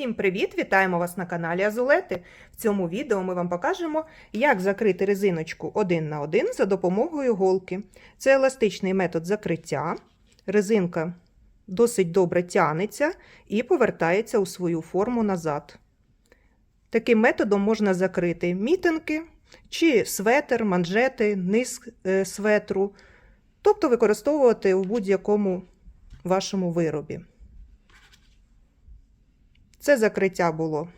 Всім привіт! Вітаємо вас на каналі Азулети. В цьому відео ми вам покажемо, як закрити резиночку один на один за допомогою голки. Це еластичний метод закриття. Резинка досить добре тянеться і повертається у свою форму назад. Таким методом можна закрити мітинки чи светр, манжети, низ е, светру, тобто використовувати у будь-якому вашому виробі. Це закриття було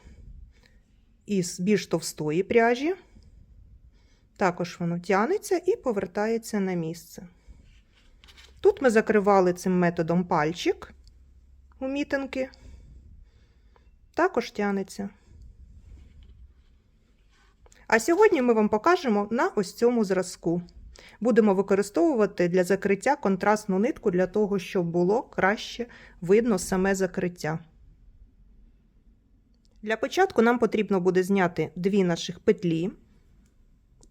із більш товстої пряжі. Також воно тягнеться і повертається на місце. Тут ми закривали цим методом пальчик у мітинки, також тягнеться. А сьогодні ми вам покажемо на ось цьому зразку. Будемо використовувати для закриття контрастну нитку для того, щоб було краще видно саме закриття. Для початку нам потрібно буде зняти дві наших петлі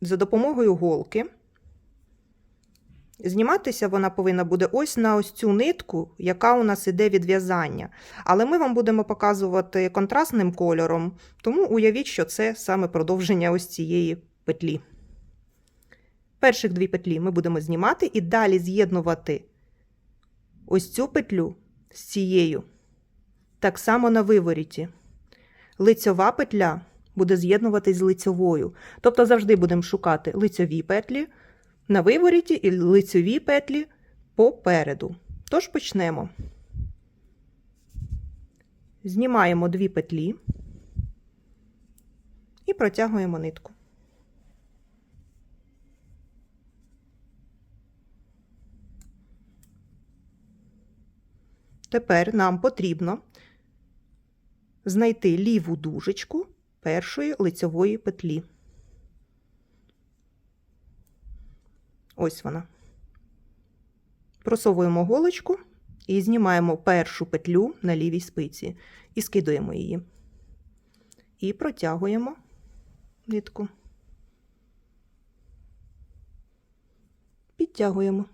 за допомогою голки. Зніматися вона повинна буде ось на ось цю нитку, яка у нас іде від в'язання. Але ми вам будемо показувати контрастним кольором, тому уявіть, що це саме продовження ось цієї петлі. Перших дві петлі ми будемо знімати і далі з'єднувати ось цю петлю з цією, так само на виворіті лицьова петля буде з'єднуватись з лицьовою. Тобто завжди будемо шукати лицьові петлі на виворіті і лицьові петлі попереду. Тож почнемо. Знімаємо дві петлі і протягуємо нитку. Тепер нам потрібно знайти ліву дужечку першої лицьової петлі. Ось вона. Просовуємо голочку і знімаємо першу петлю на лівій спиці і скидуємо її. І протягуємо нитку. Підтягуємо.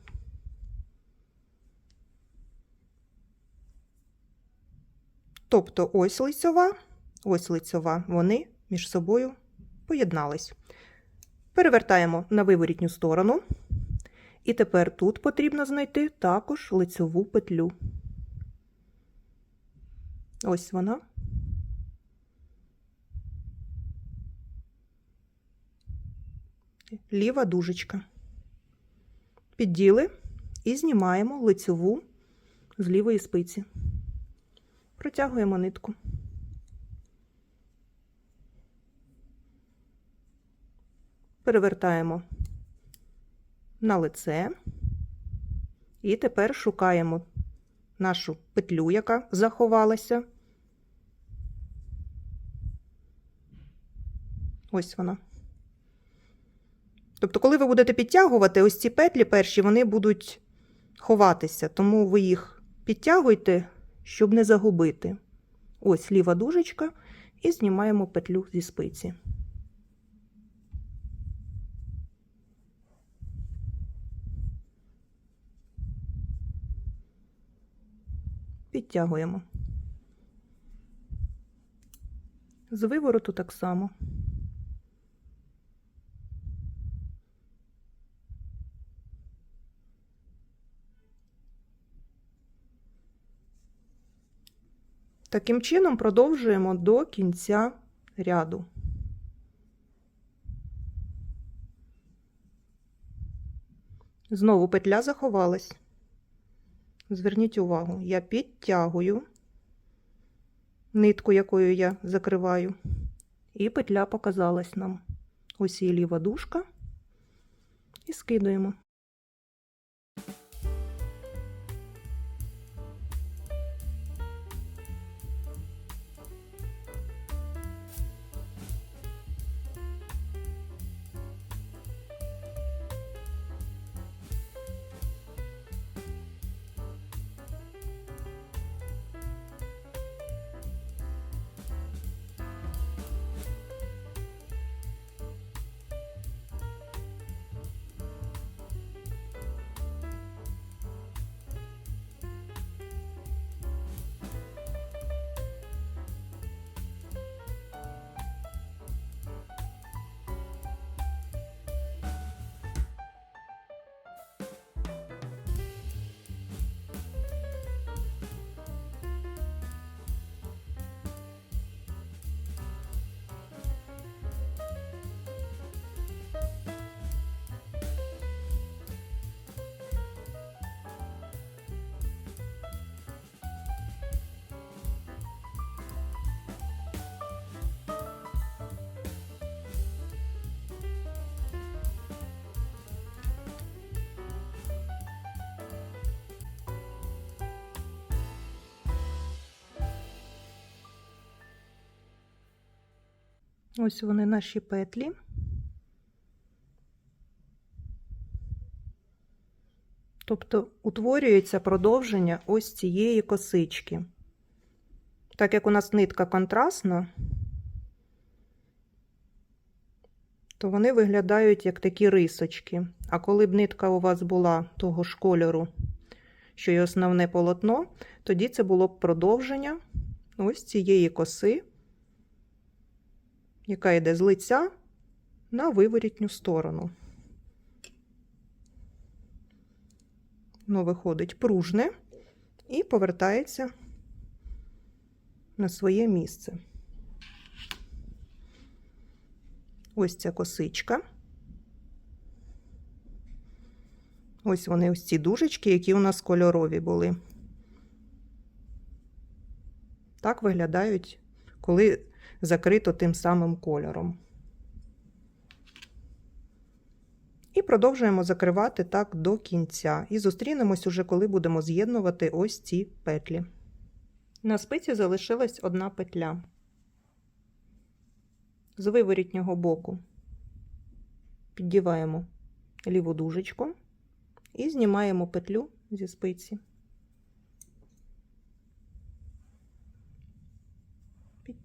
Тобто ось лицьова, ось лицьова, вони між собою поєднались. Перевертаємо на виворітню сторону. І тепер тут потрібно знайти також лицьову петлю. Ось вона. Ліва дужечка. Підділи і знімаємо лицьову з лівої спиці протягуємо нитку. Перевертаємо на лице і тепер шукаємо нашу петлю, яка заховалася. Ось вона. Тобто, коли ви будете підтягувати, ось ці петлі перші, вони будуть ховатися, тому ви їх підтягуйте щоб не загубити. Ось ліва дужечка, і знімаємо петлю зі спиці. Підтягуємо. З вивороту так само. Таким чином продовжуємо до кінця ряду. Знову петля заховалась. Зверніть увагу, я підтягую нитку, якою я закриваю, і петля показалась нам. Ось і ліва дужка, і скидуємо. Ось вони наші петлі. Тобто утворюється продовження ось цієї косички. Так як у нас нитка контрастна, то вони виглядають як такі рисочки. А коли б нитка у вас була того ж кольору, що й основне полотно, тоді це було б продовження ось цієї коси, яка йде з лиця на виворітню сторону. Воно виходить пружне і повертається на своє місце. Ось ця косичка. Ось вони, ось ці дужечки, які у нас кольорові були. Так виглядають, коли закрито тим самим кольором. І продовжуємо закривати так до кінця. І зустрінемось уже, коли будемо з'єднувати ось ці петлі. На спиці залишилась одна петля з виворітнього боку. Піддіваємо ліву дужечку і знімаємо петлю зі спиці.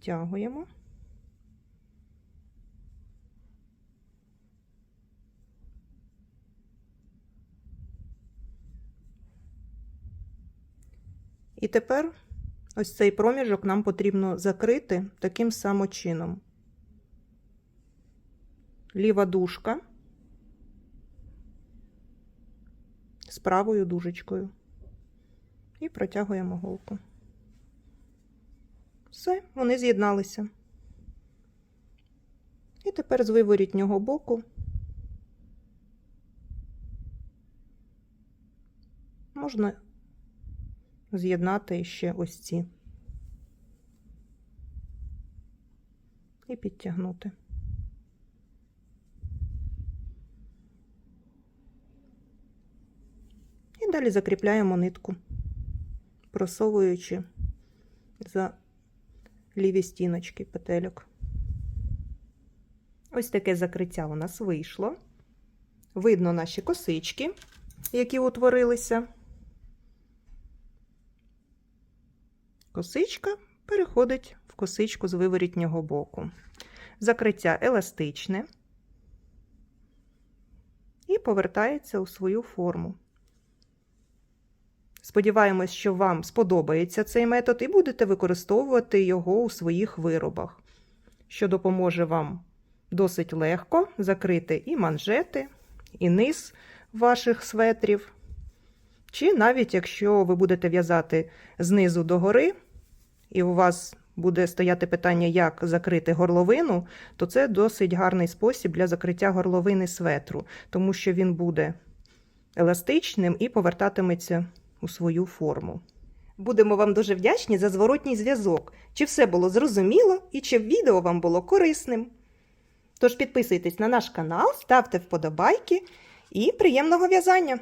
Підтягуємо. І тепер ось цей проміжок нам потрібно закрити таким самим чином. Ліва дужка з правою дужечкою. І протягуємо голку. Все, вони з'єдналися. І тепер з виворітнього боку можна з'єднати ще ось ці і підтягнути. І далі закріпляємо нитку, просовуючи за ліві стіночки петельок. Ось таке закриття у нас вийшло. Видно наші косички, які утворилися. Косичка переходить в косичку з виворітнього боку. Закриття еластичне і повертається у свою форму. Сподіваємось, що вам сподобається цей метод і будете використовувати його у своїх виробах, що допоможе вам досить легко закрити і манжети, і низ ваших светрів. Чи навіть якщо ви будете в'язати знизу до гори, і у вас буде стояти питання, як закрити горловину, то це досить гарний спосіб для закриття горловини светру, тому що він буде еластичним і повертатиметься у свою форму. Будемо вам дуже вдячні за зворотній зв'язок, чи все було зрозуміло і чи відео вам було корисним. Тож підписуйтесь на наш канал, ставте вподобайки і приємного в'язання!